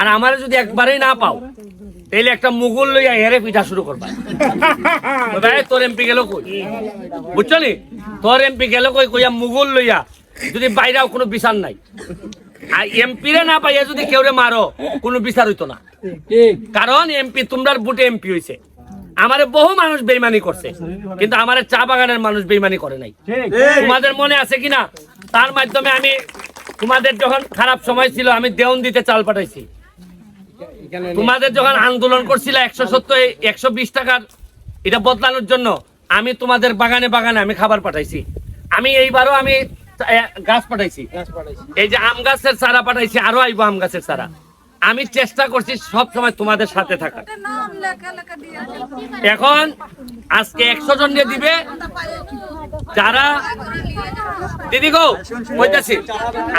আর আমার যদি একবারেই না পাও তাহলে একটা মুগুল লইয়া হেরে পিঠা শুরু করবা। তোর এমপি গেল কই? বুঝছ নি তোর এমপি গেল কই? কইয়া মুগুল লইয়া, যদি বাইরেও কোনো বিচার নাই। আর এমপি রে না পাইয়া যদি কেউ মারো, কোনো বিচার হইতো না। কারণ এমপি, তোমরার বুটে এমপি হইছে। আমারে বহু মানুষ বেইমানি করছে, কিন্তু আমারে চা বাগানের মানুষ বেইমানি করে নাই। তোমাদের মনে আছে কিনা? তার মাধ্যমে আমি, তোমাদের যখন খারাপ সময় ছিল, আমি দেওন দিতে চাল পাঠাইছি। তোমাদের যখন আন্দোলন করছিল একশো সত্তর একশো বিশ টাকার এটা বদলানোর জন্য আমি তোমাদের বাগানে বাগানে আমি খাবার পাঠাইছি। আমি এইবারও আমি গাছ পাঠাইছি। এই যে আম গাছের চারা পাঠাইছি আরও আইবো আম গাছের চারা। আমি চেষ্টা করছি সব সময় তোমাদের সাথে থাকার। এখন আজকে একশো জন দিয়ে দিবে। যারা দিদি গো বলতেছি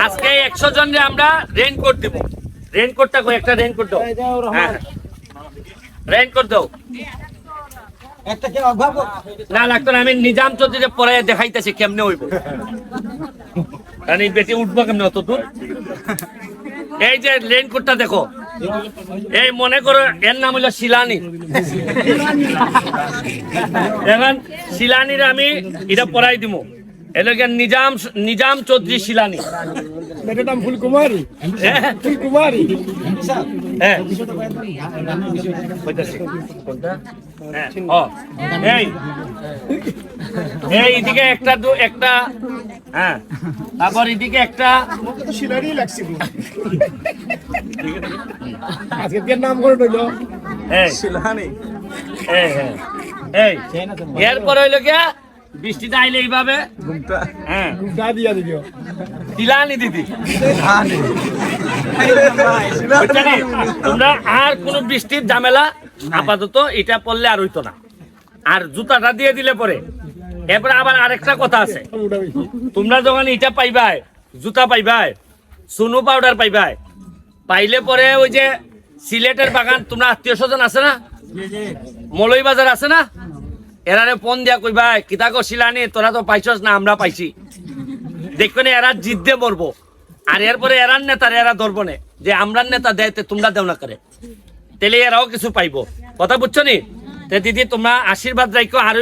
আজকে একশো জন রে আমরা রেনকোট দিব। রেনকোটটা কই? একটা রেনকোট দাও। হ্যাঁ। রেনকোট দাও। একটা কে অভাবক না লাগতো না আমি নিজাম চৌধুরী পরে দেখাইতেছি কেমনে হইব। বেটি উঠবো কেমনে অত দূর এই যে রেনকোটটা দেখো। এই মনে করো এর নাম হলো শিলানি। এখন শিলানির আমি এটা পড়াই দিব নিজাম নিজাম চৌধুরী শিলানি। মেয়েটার নাম ফুলকুমারী। হ্যাঁ। ফুলকুমারী। হ্যাঁ। হ্যাঁ, এই। এদিকে একটা দু- একটা হ্যাঁ। তারপর এদিকে একটা তো শিলারই লাগছে। আজকে নাম করে রইল? এই। এই হ্যাঁ। এই। এরপর হইল গিয়া বৃষ্টিটা আইলে এইভাবে। হ্যাঁ। দিয়া দিও দিদি। তোমরা আর কোন বৃষ্টির ঝামেলা আপাতত এটা পড়লে আর হইতো না। আর জুতাটা দিয়ে দিলে পরে। এরপরে আবার আরেকটা কথা আছে। তোমরা যখন ইটা পাইবাই জুতা পাইবাই সোনু পাউডার পাইবাই পাইলে পরে ওই যে সিলেটের বাগান তোমরা আত্মীয় স্বজন আছে না? মলই বাজার আছে না? এরারে ফোন দিয়া কই ভাই কিতা শিলানি, তোরা তো পাইছস না, আমরা পাইছি। দেখবে না এরা জিদ্দে মরবো। আর এরপরে এরার নেতার এরা ধরবো যে আমরার নেতা দেয় তোমরা দেও না করে। তেলে এরাও কিছু পাইবো। কথা বুঝছ নি? দিদি, তোমরা আশীর্বাদ রাখো আর